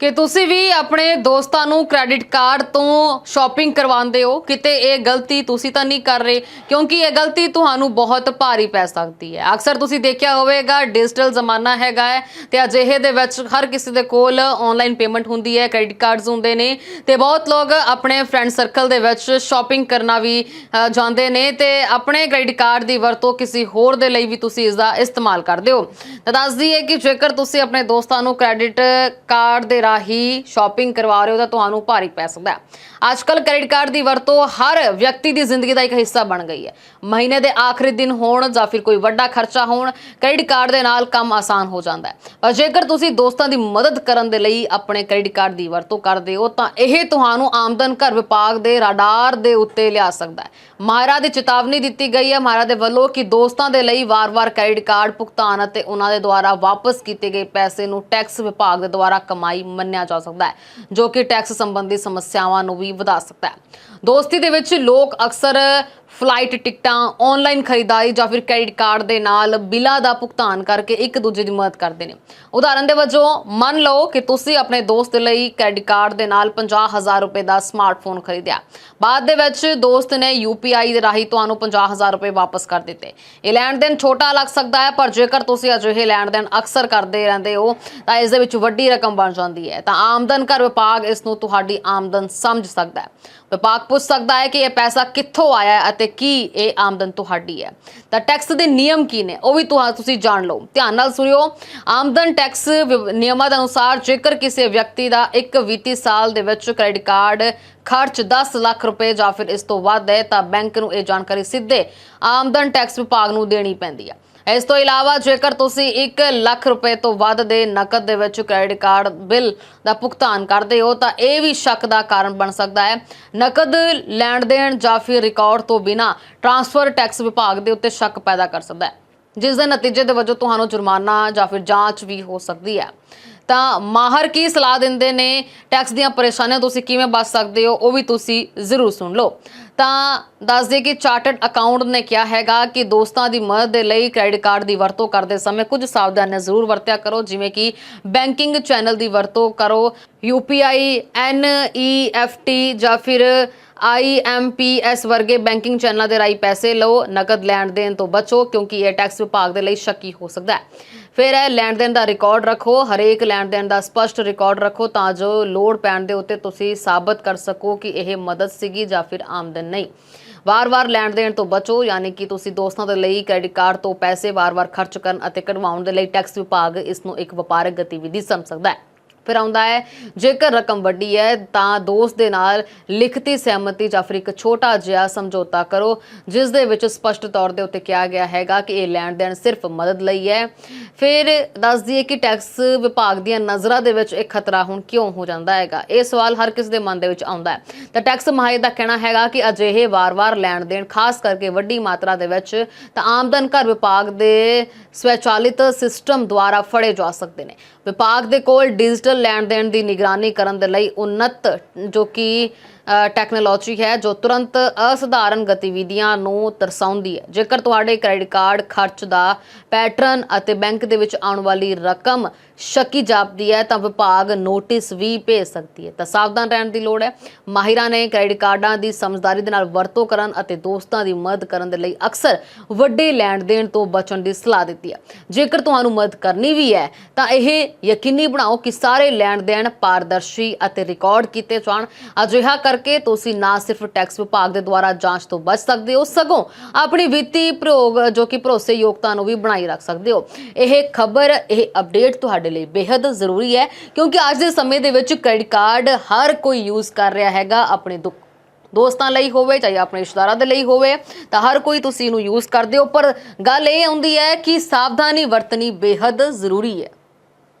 ਕਿ ਤੁਸੀਂ ਵੀ ਆਪਣੇ ਦੋਸਤਾਂ ਨੂੰ ਕ੍ਰੈਡਿਟ ਕਾਰਡ ਤੋਂ ਸ਼ਾਪਿੰਗ ਕਰਵਾਉਂਦੇ ਹੋ, ਕਿਤੇ ਇਹ ਗਲਤੀ ਤੁਸੀਂ ਤਾਂ ਨਹੀਂ ਕਰ ਰਹੇ, ਕਿਉਂਕਿ ਇਹ ਗਲਤੀ ਤੁਹਾਨੂੰ ਬਹੁਤ ਭਾਰੀ ਪੈ ਸਕਦੀ ਹੈ। ਅਕਸਰ ਤੁਸੀਂ ਦੇਖਿਆ ਹੋਵੇਗਾ ਡਿਜੀਟਲ ਜ਼ਮਾਨਾ ਹੈਗਾ ਹੈ ਤੇ ਅਜਿਹੇ ਦੇ ਵਿੱਚ ਹਰ ਕਿਸੇ ਦੇ ਕੋਲ ਆਨਲਾਈਨ ਪੇਮੈਂਟ ਹੁੰਦੀ ਹੈ ਕ੍ਰੈਡਿਟ ਕਾਰਡਸ ਹੁੰਦੇ ਨੇ ਤੇ ਬਹੁਤ ਲੋਕ ਆਪਣੇ ਫਰੈਂਡ ਸਰਕਲ ਦੇ ਵਿੱਚ ਸ਼ਾਪਿੰਗ ਕਰਨਾ ਵੀ ਜਾਂਦੇ ਨੇ ਤੇ ਆਪਣੇ ਕ੍ਰੈਡਿਟ ਕਾਰਡ ਦੀ ਵਰਤੋਂ ਕਿਸੇ ਹੋਰ ਦੇ ਲਈ ਵੀ ਤੁਸੀਂ ਇਸ ਦਾ ਇਸਤੇਮਾਲ ਕਰਦੇ ਹੋ। ਤਾਂ ਦੱਸ ਦਈਏ ਕਿ ਜੇਕਰ ਤੁਸੀਂ ਆਪਣੇ ਦੋਸਤਾਂ ਨੂੰ ਕ੍ਰੈਡਿਟ ਕਾਰਡ ਦੇ ਰਾਹੀਂ ਸ਼ਾਪਿੰਗ ਕਰਵਾ ਰਹੇ ਹੋ ਤਾਂ ਤੁਹਾਨੂੰ ਭਾਰੀ ਪੈ ਸਕਦਾ ਹੈ। ਅੱਜ ਕੱਲ ਕ੍ਰੈਡਿਟ ਕਾਰਡ ਦੀ ਵਰਤੋਂ ਹਰ ਵਿਅਕਤੀ ਦੀ ਜ਼ਿੰਦਗੀ ਦਾ ਇੱਕ ਹਿੱਸਾ ਬਣ ਗਈ ਹੈ। ਮਹੀਨੇ ਦੇ ਆਖਰੀ ਦਿਨ ਹੋਣ ਜਾਂ ਫਿਰ ਕੋਈ ਵੱਡਾ ਖਰਚਾ ਹੋਣ ਕ੍ਰੈਡਿਟ ਕਾਰਡ ਦੇ ਨਾਲ ਕੰਮ ਆਸਾਨ ਹੋ ਜਾਂਦਾ ਹੈ। ਪਰ ਜੇਕਰ ਤੁਸੀਂ ਦੋਸਤਾਂ ਦੀ ਮਦਦ ਕਰਨ ਦੇ ਲਈ ਆਪਣੇ ਕ੍ਰੈਡਿਟ ਕਾਰਡ ਦੀ ਵਰਤੋਂ ਕਰਦੇ ਹੋ, ਤਾਂ ਇਹ ਤੁਹਾਨੂੰ ਆਮਦਨ ਕਰ ਵਿਭਾਗ ਦੇ ਰਾਡਾਰ ਦੇ ਉੱਤੇ ਲਿਆ ਸਕਦਾ ਹੈ। ਮਾਹਿਰਾਂ ਦੀ ਚੇਤਾਵਨੀ ਦਿੱਤੀ ਗਈ ਹੈ, ਮਾਹਿਰਾਂ ਦੇ ਵੱਲੋਂ ਕਿ ਦੋਸਤਾਂ ਦੇ ਲਈ ਵਾਰ-ਵਾਰ ਕ੍ਰੈਡਿਟ ਕਾਰਡ ਭੁਗਤਾਨ ਅਤੇ ਉਹਨਾਂ ਦੇ ਦੁਆਰਾ ਵਾਪਸ ਕੀਤੇ ਗਏ ਪੈਸੇ ਨੂੰ ਟੈਕਸ ਵਿਭਾਗ ਦੇ ਦੁਆਰਾ ਕਮਾਈ ਮੰਨਿਆ ਜਾ ਸਕਦਾ ਹੈ, ਜੋ ਕਿ ਟੈਕਸ ਸੰਬੰਧੀ ਸਮੱਸਿਆਵਾਂ ਨੂੰ ਵੀ ਵਧਾ ਸਕਦਾ ਹੈ। ਦੋਸਤੀ ਦੇ ਵਿੱਚ ਲੋਕ ਅਕਸਰ ਫਲਾਈਟ ਟਿਕਟਾਂ ਆਨਲਾਈਨ ਖਰੀਦਾਰੀ ਜਾਂ ਫਿਰ ਕ੍ਰੈਡਿਟ ਕਾਰਡ ਦੇ ਨਾਲ ਬਿੱਲਾਂ ਦਾ ਭੁਗਤਾਨ ਕਰਕੇ ਇੱਕ ਦੂਜੇ ਦੀ ਮਦਦ ਕਰਦੇ ਨੇ। ਉਦਾਹਰਨ ਦੇ ਵਜੋਂ, ਮੰਨ ਲਓ ਕਿ ਤੁਸੀਂ ਆਪਣੇ ਦੋਸਤ ਲਈ ਕ੍ਰੈਡਿਟ ਕਾਰਡ ਦੇ ਨਾਲ 50000 ਰੁਪਏ ਦਾ ਸਮਾਰਟਫੋਨ ਖਰੀਦਿਆ। ਬਾਅਦ ਦੇ ਵਿੱਚ ਦੋਸਤ ਨੇ UPI ਦੇ ਰਾਹੀਂ ਤੁਹਾਨੂੰ 50000 ਰੁਪਏ ਵਾਪਸ ਕਰ ਦਿੱਤੇ। ਇਹ ਲੈਣ ਦੇਣ ਛੋਟਾ ਲੱਗ ਸਕਦਾ ਹੈ, ਪਰ ਜੇਕਰ ਤੁਸੀਂ ਅਜਿਹੇ ਲੈਣ ਦੇਣ ਅਕਸਰ ਕਰਦੇ ਰਹਿੰਦੇ ਹੋ, ਤਾਂ ਇਸ ਦੇ ਵਿੱਚ ਵੱਡੀ ਰਕਮ ਬਣ ਜਾਂਦੀ ਹੈ। ਤਾਂ ਆਮਦਨ ਕਰ ਵਿਭਾਗ ਇਸ ਨੂੰ ਤੁਹਾਡੀ ਆਮਦਨ ਸਮਝ ਸਕਦਾ ਹੈ। ਵਿਭਾਗ ਪੁੱਛ ਸਕਦਾ ਹੈ ਕਿ ਇਹ ਪੈਸਾ ਕਿੱਥੋਂ ਆਇਆ ਹੈ ਅਤੇ ਕੀ ਇਹ ਆਮਦਨ ਤੁਹਾਡੀ ਹੈ? ਤਾਂ ਟੈਕਸ ਦੇ ਨਿਯਮ ਕੀ ਨੇ? ਉਹ ਵੀ ਤੁਹਾ, ਤੁਸੀਂ ਜਾਣ ਲਓ। ਧਿਆਨ ਨਾਲ ਸੁਣਿਓ। ਆਮਦਨ ਟੈਕਸ ਨਿਯਮਾਂ ਦੇ ਅਨੁਸਾਰ ਜੇਕਰ ਕਿਸੇ ਵਿਅਕਤੀ ਦਾ ਇੱਕ ਵਿੱਤੀ ਸਾਲ ਦੇ ਵਿੱਚ ਕ੍ਰੈਡਿਟ ਕਾਰਡ ਖਰਚ 10 ਲੱਖ ਰੁਪਏ ਜਾਂ ਫਿਰ ਇਸ ਤੋਂ ਵੱਧ ਹੈ, ਤਾਂ ਬੈਂਕ ਨੂੰ ਇਹ ਜਾਣਕਾਰੀ ਸਿੱਧੇ ਆਮਦਨ ਟੈਕਸ ਵਿਭਾਗ ਨੂੰ ਦੇਣੀ ਪੈਂਦੀ ਹੈ। ਇਸ ਤੋਂ ਇਲਾਵਾ ਜੇਕਰ ਤੁਸੀਂ 1 ਲੱਖ ਰੁਪਏ ਤੋਂ ਵੱਧ ਦੇ ਨਕਦ ਦੇ ਵਿੱਚ ਕ੍ਰੈਡਿਟ ਕਾਰਡ ਬਿੱਲ ਦਾ ਭੁਗਤਾਨ ਕਰਦੇ ਹੋ, ਤਾਂ ਇਹ ਵੀ ਸ਼ੱਕ ਦਾ ਕਾਰਨ ਬਣ ਸਕਦਾ ਹੈ। ਨਕਦ ਲੈਣ ਦੇਣ ਜਾਂ ਫਿਰ ਰਿਕਾਰਡ ਤੋਂ ਬਿਨਾ ਟਰਾਂਸਫਰ ਟੈਕਸ ਵਿਭਾਗ ਦੇ ਉੱਤੇ ਸ਼ੱਕ ਪੈਦਾ ਕਰ ਸਕਦਾ ਹੈ, ਜਿਸ ਦੇ ਨਤੀਜੇ ਦੇ ਵਜੋਂ ਤੁਹਾਨੂੰ ਜੁਰਮਾਨਾ ਜਾਂ ਫਿਰ ਜਾਂਚ ਵੀ ਹੋ ਸਕਦੀ ਹੈ। ਤਾਂ ਮਾਹਰ ਕੀ ਸਲਾਹ ਦਿੰਦੇ ਨੇ? ਟੈਕਸ ਦੀਆਂ ਪਰੇਸ਼ਾਨੀਆਂ ਤੁਸੀਂ ਕਿਵੇਂ ਬਚ ਸਕਦੇ ਹੋ? ਉਹ ਵੀ ਤੁਸੀਂ ਜ਼ਰੂਰ ਸੁਣ ਲਓ। ਤਾਂ ਦੱਸ ਦਈਏ ਕਿ ਚਾਰਟਰਡ ਅਕਾਊਂਟ ਨੇ ਕਿਹਾ ਹੈਗਾ ਕਿ ਦੋਸਤਾਂ ਦੀ ਮਦਦ ਦੇ ਲਈ ਕ੍ਰੈਡਿਟ ਕਾਰਡ ਦੀ ਵਰਤੋਂ ਕਰਦੇ ਸਮੇਂ ਕੁਝ ਸਾਵਧਾਨੀਆਂ ਜ਼ਰੂਰ ਵਰਤਿਆ ਕਰੋ, ਜਿਵੇਂ ਕਿ ਬੈਂਕਿੰਗ ਚੈਨਲ ਦੀ ਵਰਤੋਂ ਕਰੋ UPI NEFT ਜਾਂ ਫਿਰ IMPS ਵਰਗੇ ਬੈਂਕਿੰਗ ਚੈਨਲਾਂ ਦੇ ਰਾਹੀਂ ਪੈਸੇ ਲਓ, ਨਕਦ ਲੈਣ ਦੇਣ ਤੋਂ ਬਚੋ, ਕਿਉਂਕਿ ਇਹ ਟੈਕਸ ਵਿਭਾਗ ਦੇ ਲਈ ਸ਼ੱਕੀ ਹੋ ਸਕਦਾ ਹੈ। ਫਿਰ ਇਹ ਲੈਣ ਦੇਣ ਦਾ ਰਿਕਾਰਡ ਰੱਖੋ, ਹਰੇਕ ਲੈਣ ਦੇਣ ਦਾ ਸਪਸ਼ਟ ਰਿਕਾਰਡ ਰੱਖੋ ਤਾਂ ਜੋ ਲੋੜ ਪੈਣ ਦੇ ਉੱਤੇ ਤੁਸੀਂ ਸਾਬਤ ਕਰ ਸਕੋ ਕਿ ਇਹ ਮਦਦ ਸੀਗੀ ਜਾਂ ਫਿਰ ਆਮਦਨ ਨਹੀਂ। ਵਾਰ-ਵਾਰ ਲੈਣ ਦੇਣ ਤੋਂ ਬਚੋ, ਯਾਨੀ ਕਿ ਤੁਸੀਂ ਦੋਸਤਾਂ ਦੇ ਲਈ ਕ੍ਰੈਡਿਟ ਕਾਰਡ ਤੋਂ ਪੈਸੇ ਵਾਰ-ਵਾਰ ਖਰਚ ਕਰਨ ਅਤੇ ਕਢਵਾਉਣ ਦੇ ਲਈ ਟੈਕਸ ਵਿਭਾਗ ਇਸ ਨੂੰ ਇੱਕ ਵਪਾਰਕ ਗਤੀਵਿਧੀ ਸਮਝ ਸਕਦਾ ਹੈ। ਫਿਰ ਆਉਂਦਾ ਹੈ। ਜੇਕਰ ਰਕਮ ਵੱਡੀ ਹੈ, ਤਾਂ ਦੋਸਤ ਦੇ ਨਾਲ ਲਿਖਤੀ ਸਹਿਮਤੀ ਜਾਂ ਫਿਰ ਇੱਕ ਛੋਟਾ ਜਿਹਾ ਸਮਝੌਤਾ ਕਰੋ, ਜਿਸ ਦੇ ਵਿੱਚ ਸਪਸ਼ਟ ਤੌਰ ਦੇ ਉੱਤੇ ਕਿਹਾ ਗਿਆ ਹੈਗਾ ਕਿ ਇਹ ਲੈਣ ਦੇਣ ਸਿਰਫ ਮਦਦ ਲਈ ਹੈ। ਫਿਰ ਦੱਸ ਦਈਏ ਕਿ ਟੈਕਸ ਵਿਭਾਗ ਦੀਆਂ ਨਜ਼ਰਾਂ ਦੇ ਵਿੱਚ ਇਹ ਖਤਰਾ ਹੁਣ ਕਿਉਂ ਹੋ ਜਾਂਦਾ ਹੈਗਾ? ਇਹ ਸਵਾਲ ਹਰ ਕਿਸ ਦੇ ਮਨ ਦੇ ਵਿੱਚ ਆਉਂਦਾ ਹੈ। ਤਾਂ ਟੈਕਸ ਮਾਹਿਰ ਦਾ ਕਹਿਣਾ ਹੈਗਾ ਕਿ ਅਜਿਹੇ ਵਾਰ-ਵਾਰ ਲੈਣ ਦੇਣ, ਖਾਸ ਕਰਕੇ ਵੱਡੀ ਮਾਤਰਾ ਦੇ ਵਿੱਚ, ਤਾਂ ਆਮਦਨ ਕਰ ਵਿਭਾਗ ਦੇ ਸਵੈਚਾਲਿਤ ਸਿਸਟਮ ਦੁਆਰਾ ਫੜੇ ਜਾ ਸਕਦੇ ਨੇ। ਵਿਭਾਗ ਦੇ ਕੋਲ ਡਿਜੀਟਲ ਲੈਣ ਦੇਣ ਦੀ ਨਿਗਰਾਨੀ ਕਰਨ ਦੇ ਲਈ ਉન્નਤ ਜੋ ਕਿ ਟੈਕਨੋਲੋਜੀ ਹੈ ਜੋ ਤੁਰੰਤ ਅਸਧਾਰਨ ਗਤੀਵਿਧੀਆਂ ਨੂੰ ਦਰਸਾਉਂਦੀ ਹੈ। ਜੇਕਰ ਤੁਹਾਡੇ ਕ੍ਰੈਡਿਟ ਕਾਰਡ ਖਰਚ ਦਾ ਪੈਟਰਨ ਅਤੇ ਬੈਂਕ ਦੇ ਵਿੱਚ ਆਉਣ ਵਾਲੀ ਰਕਮ ਸ਼ੱਕੀ ਜਾਪਦੀ ਹੈ, ਤਾਂ ਵਿਭਾਗ ਨੋਟਿਸ ਵੀ ਭੇਜ ਸਕਦੀ ਹੈ। ਤਾਂ ਸਾਵਧਾਨ ਰਹਿਣ ਦੀ ਲੋੜ ਹੈ। ਮਾਹਿਰਾਂ ਨੇ ਕ੍ਰੈਡਿਟ ਕਾਰਡਾਂ ਦੀ ਸਮਝਦਾਰੀ ਦੇ ਨਾਲ ਵਰਤੋਂ ਕਰਨ ਅਤੇ ਦੋਸਤਾਂ ਦੀ ਮਦਦ ਕਰਨ ਦੇ ਲਈ ਅਕਸਰ ਵੱਡੇ ਲੈਣ ਦੇਣ ਤੋਂ ਬਚਣ ਦੀ ਸਲਾਹ ਦਿੱਤੀ ਹੈ। ਜੇਕਰ ਤੁਹਾਨੂੰ ਮਦਦ ਕਰਨੀ ਵੀ ਹੈ, ਤਾਂ ਇਹ ਯਕੀਨੀ ਬਣਾਓ ਕਿ ਸਾਰੇ ਲੈਣ ਦੇਣ ਪਾਰਦਰਸ਼ੀ ਅਤੇ ਰਿਕਾਰਡ ਕੀਤੇ ਜਾਣ। ਅਜਿਹਾ ਕਰ ਕਰਕੇ ਤੁਸੀਂ ਨਾ ਸਿਰਫ ਟੈਕਸ ਵਿਭਾਗ ਦੇ ਦੁਆਰਾ ਜਾਂਚ ਤੋਂ ਬਚ ਸਕਦੇ ਹੋ, ਸਗੋਂ ਆਪਣੀ ਵਿੱਤੀ ਪ੍ਰਯੋਗ, ਜੋ ਕਿ ਭਰੋਸੇ ਯੋਗਤਾ ਨੂੰ ਵੀ ਬਣਾਈ ਰੱਖ ਸਕਦੇ ਹੋ। ਇਹ ਖਬਰ, ਇਹ ਅਪਡੇਟ ਤੁਹਾਡੇ ਲਈ ਬੇहद ਜ਼ਰੂਰੀ ਹੈ, ਕਿਉਂਕਿ ਅੱਜ ਦੇ ਸਮੇਂ ਦੇ ਵਿੱਚ ਕ੍ਰੈਡਿਟ ਕਾਰਡ ਹਰ ਕੋਈ ਯੂਜ਼ ਕਰ ਰਿਹਾ ਹੈਗਾ, ਆਪਣੇ ਦੁੱਖ ਦੋਸਤਾਂ ਲਈ ਹੋਵੇ, ਚਾਹੇ ਆਪਣੇ ਰਿਸ਼ਤੇਦਾਰਾਂ ਦੇ ਲਈ ਹੋਵੇ, ਤਾਂ ਹਰ ਕੋਈ ਤੁਸੀਂ ਇਹਨੂੰ ਯੂਜ਼ ਕਰਦੇ ਹੋ। ਪਰ ਗੱਲ ਇਹ ਆਉਂਦੀ ਹੈ ਕਿ ਸਾਵਧਾਨੀ ਵਰਤਣੀ ਬੇहद ਜ਼ਰੂਰੀ ਹੈ।